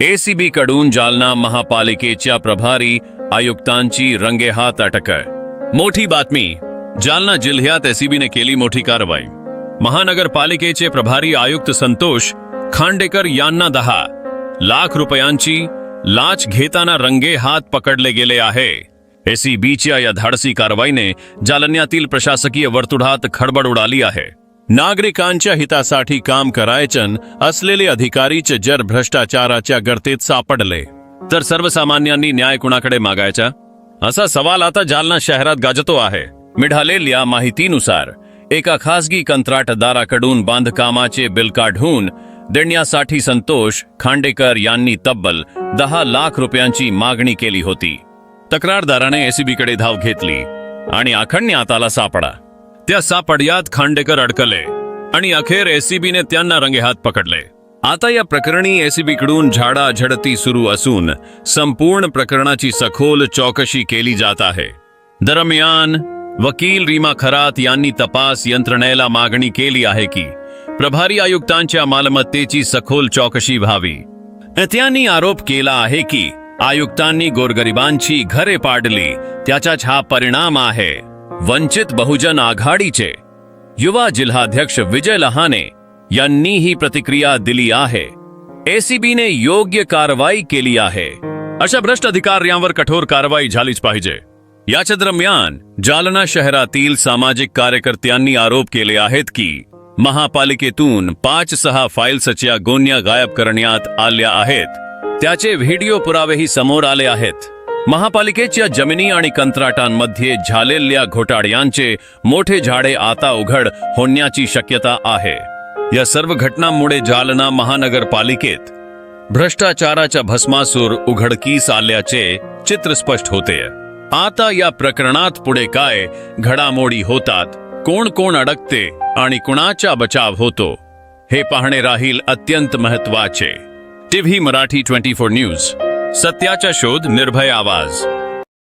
ACB कडून जालना महापालिकेच्या प्रभारी आयुक्तांची रंगेहात अटक मोठी बातमी, जालना जिल्ह्यात एसीबीने केली मोठी कारवाई. महानगरपालिकेचे प्रभारी आयुक्त संतोष खांडेकर यांना दहा. लाख रुपयांची लाच घेताना रंगे हात पकडले गेले आहे. एसीबीच्या या धाडसी कारवाईने जालन्यातील प्रशासकीय वर्तुळात खडबड उडाली आहे. नागरिकांच्या हितासाठी काम करायचन असलेले अधिकारीचे जर भ्रष्टाचाराच्या गर्तेत सापडले तर सर्वसामान्यांनी न्याय कुणाकडे मागायचा? असा सवाल आता जालना शहरात गाजतो आहे. मिळालेल्या माहितीनुसार एका खासगी कंत्राटदाराकडून बांधकामाचे बिल काढून देण्यासाठी संतोष खांडेकर यांनी तब्बल दहा लाख रुपयांची मागणी केली होती. तक्रारदाराने एसीबीकडे धाव घेतली आणि आखडण्यात आताला सापडा. त्या सापड्यात खांडेकर अडकले. आणि अखेर एसीबीने त्यांना रंगेहात पकडले. आता या प्रकरणी एसीबी कडून झाडाझडती सुरू असून संपूर्ण प्रकरणाची सखोल चौकशी केली जात आहे. दरम्यान, वकील रीमा खरात यांनी तपास यंत्रणेला मागणी केली आहे की, प्रभारी आयुक्तांच्या मालमत्तेची सखोल चौकशी व्हावी. त्यांनी आरोप केला आहे की, आयुक्तांनी गोरगरिबांची घरे पाडली. त्याचाच हा परिणाम आहे. वंचित बहुजन आघाडीचे युवा जिल्हाध्यक्ष विजय लहाने यांनी ही प्रतिक्रिया दिली आहे। एसीबीने योग्य कारवाई केली आहे। अशा भ्रष्ट अधिकाऱ्यांवर कठोर कारवाई झालीच पाहिजे। याच्या दरम्यान जालना शहरातील सामाजिक कार्यकर्त्यांनी आरोप केले आहेत की, महापालिकेतून पाच सहा फाईल्सच्या गोन्या गायब करण्यात आल्या आहेत। त्याचे व्हिडिओ पुरावेही समोर आले आहेत। महापालिकेच्या जमिनी आणि कंत्राटांमध्ये झालेल्या घोटाळ्यांचे मोठे झाडे आता उघड होण्याची शक्यता आहे. या सर्व घटनांमुळे जालना महानगरपालिकेत भ्रष्टाचाराच्या भस्मासूर उघडकीस आल्याचे चित्र स्पष्ट होते. आता या प्रकरणात पुढे काय घडामोडी होतात कोण कोण अडकते आणि कुणाचा बचाव होतो हे पाहणे राहील अत्यंत महत्त्वाचे TV Marathi twenty four news. सत्याचा शोध निर्भय आवाज़।